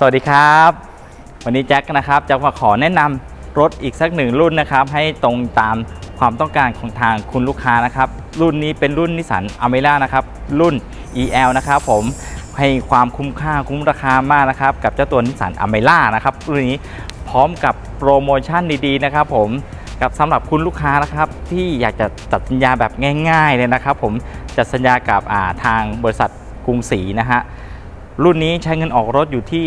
สวัสดีครับ วันนี้แจ็คนะครับจะมาขอแนะนำรถอีกสักหนึ่งรุ่นนะครับ ให้ตรงตามความต้องการของทางคุณลูกค้านะครับ รุ่นนี้เป็นรุ่นนิสสันอเมร่านะครับ รุ่น EL นะครับผมให้ความคุ้มค่าคุ้มราคามากนะครับ กับเจ้าตัวนิสสันอเมร่านะครับรุ่นนี้พร้อมกับโปรโมชั่นดีๆนะครับ ผมกับสำหรับคุณลูกค้านะครับที่อยากจะตัดสัญญาแบบง่าย ๆเลยนะครับ ผมจัดสัญญากับาทางบริษัทกรุงศรีนะฮะ รุ่นนี้ใช้เงินออกรถอยู่ที่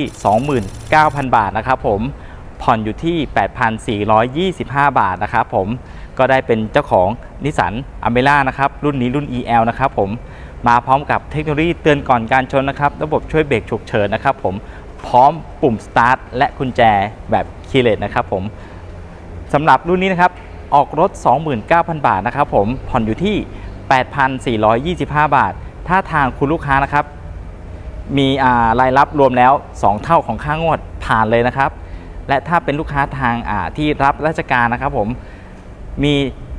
29,000 บาทนะครับผมผ่อนอยู่ที่ 8,425 บาทนะครับผมก็ได้เป็นเจ้าของนิสสันอเมร่านะครับรุ่นนี้รุ่น EL นะครับผมมาพร้อมกับเทคโนโลยีเตือนก่อนการชนนะครับ ระบบช่วยเบรกฉุกเฉินนะครับผมพร้อมปุ่ม start และกุญแจแบบคีย์เลสนะครับผมสำหรับรุ่นนี้นะครับออกรถ 29,000 บาทนะครับผมผ่อนอยู่ที่ 8,425 บาท ถ้าทางคุณลูกค้านะครับ มีรายรับรวมแล้ว 2 เท่าของค่างวดผ่านเลยนะครับ และถ้าเป็นลูกค้าทางที่รับราชการนะครับผมมี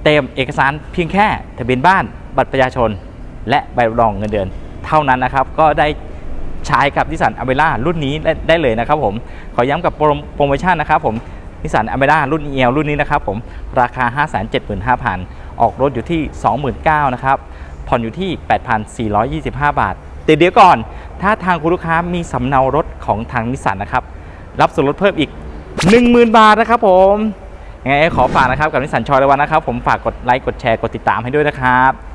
เต็มเอกสารเพียงแค่ทะเบียนบ้านบัตรประชาชน และใบรับรองเงินเดือน เท่านั้นนะครับ ก็ได้ใช้กับนิสสันอเมร่ารุ่นนี้ได้เลยนะครับผมขอย้ำกับโปรโมชั่นนะครับผมนิสสันอเมร่ารุ่น EL รุ่นนี้นะครับผมราคา 575,000 ออกรถอยู่ที่ 29,000นะครับผ่อนอยู่ที่ 8,425 บาทแต่เดี๋ยวก่อน ถ้าทางคุณลูกค้ามีสำเนารถของทางนิสสันนะครับ รับส่วนลดเพิ่มอีก 10,000 บาทนะครับผมยังไงขอฝากนะครับกับนิสสันชอยละวันนะครับ ผมฝากกดไลค์กดแชร์กดติดตามให้ด้วยนะครับ